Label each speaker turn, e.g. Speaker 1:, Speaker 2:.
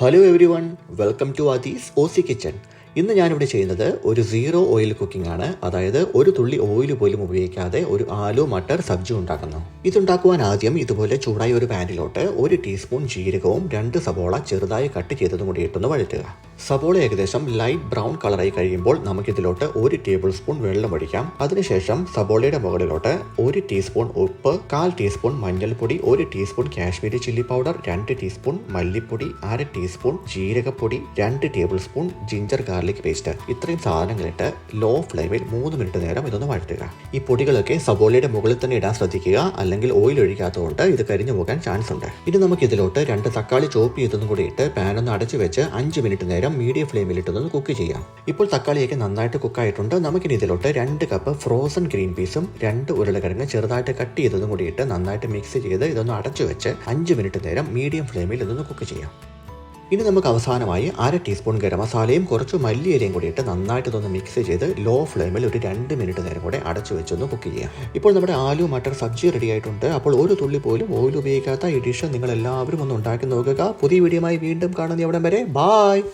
Speaker 1: Hello everyone welcome to Athee's OC kitchen ഇന്ന് ഞാനിവിടെ ചെയ്യുന്നത് ഒരു സീറോ ഓയിൽ കുക്കിംഗ് ആണ്. അതായത് ഒരു തുള്ളി ഓയിൽ പോലും ഉപയോഗിക്കാതെ ഒരു ആലു മട്ടർ സബ്ജി ഉണ്ടാക്കുന്നു. ഇതുണ്ടാക്കുവാൻ ആദ്യം ഇതുപോലെ ചൂടായ ഒരു പാനിലോട്ട് ഒരു ടീസ്പൂൺ ജീരകവും രണ്ട് സബോള ചെറുതായി കട്ട് ചെയ്തതും കൂടി ഇട്ടൊന്ന് വഴറ്റുക. സബോള ഏകദേശം ലൈറ്റ് ബ്രൗൺ കളറായി കഴിയുമ്പോൾ നമുക്കിതിലോട്ട് ഒരു ടേബിൾ സ്പൂൺ വെള്ളം ഒഴിക്കാം. അതിനുശേഷം സബോളയുടെ മുകളിലോട്ട് ഒരു ടീസ്പൂൺ ഉപ്പ് കാൽ ടീസ്പൂൺ മഞ്ഞൾപ്പൊടി ഒരു ടീസ്പൂൺ കാശ്മീരി ചില്ലി പൗഡർ രണ്ട് ടീസ്പൂൺ മല്ലിപ്പൊടി അര ടീസ്പൂൺ ജീരകപ്പൊടി രണ്ട് table spoon ginger garlic paste ഇത്രയും സാധനങ്ങളിട്ട് ലോ ഫ്ലെയിമിൽ മൂന്ന് മിനിറ്റ് നേരം ഇതൊന്ന് വഴറ്റുക. ഈ പൊടികളൊക്കെ സബോളയുടെ മുകളിൽ തന്നെ ഇടാൻ ശ്രദ്ധിക്കുക. അല്ലെങ്കിൽ ഓയിൽ ഒഴിക്കാത്തതുകൊണ്ട് ഇത് കരിഞ്ഞു പോകാൻ ചാൻസ് ഉണ്ട്. ഇനി നമുക്ക് ഇതിലോട്ട് രണ്ട് തക്കാളി ചോപ്പ് ചെയ്തതും കൂടി ഇട്ട് പാനൊന്ന് അടച്ചു വെച്ച് അഞ്ച് മിനിറ്റ് നേരം മീഡിയം ഫ്ലെയിമിൽ ഇട്ടൊന്ന് കുക്ക് ചെയ്യാം. ഇപ്പോൾ തക്കാളിയൊക്കെ നന്നായിട്ട് കുക്കായിട്ടുണ്ട് നമുക്കിനി ഇതിലോട്ട് രണ്ട് കപ്പ് ഫ്രോസൺ ഗ്രീൻ പീസും രണ്ട് ഉരുളക്കിഴങ്ങ് ചെറുതായിട്ട് കട്ട് ചെയ്തതും കൂടി ഇട്ട് നന്നായിട്ട് മിക്സ് ചെയ്ത് ഇതൊന്ന് അടച്ചു വെച്ച് അഞ്ച് മിനിറ്റ് നേരം മീഡിയം ഫ്ലെയിമിൽ ഇതൊന്ന് കുക്ക് ചെയ്യാം. ഇനി നമുക്ക് അവസാനമായി അര ടീസ്പൂൺ ഗരം മസാലയും കുറച്ച് മല്ലിയിലയും കൂടി ഇട്ട് നന്നായിട്ട് ഇതൊന്ന് മിക്സ് ചെയ്ത് ലോ ഫ്ലെയിമിൽ ഒരു രണ്ട് മിനിറ്റ് നേരം കൂടെ അടച്ചു വെച്ചൊന്ന് കുക്ക് ചെയ്യാം. ഇപ്പോൾ നമ്മുടെ ആലു മട്ടർ സബ്ജി റെഡി ആയിട്ടുണ്ട്. അപ്പോൾ ഒരു തുള്ളി പോലും ഓയിൽ ഉപയോഗിക്കാത്ത ഈ ഡിഷ് നിങ്ങൾ എല്ലാവരും ഒന്ന് ഉണ്ടാക്കി നോക്കുക. പുതിയ വീഡിയോയുമായി വീണ്ടും കാണുന്ന അവിടം വരെ ബായ്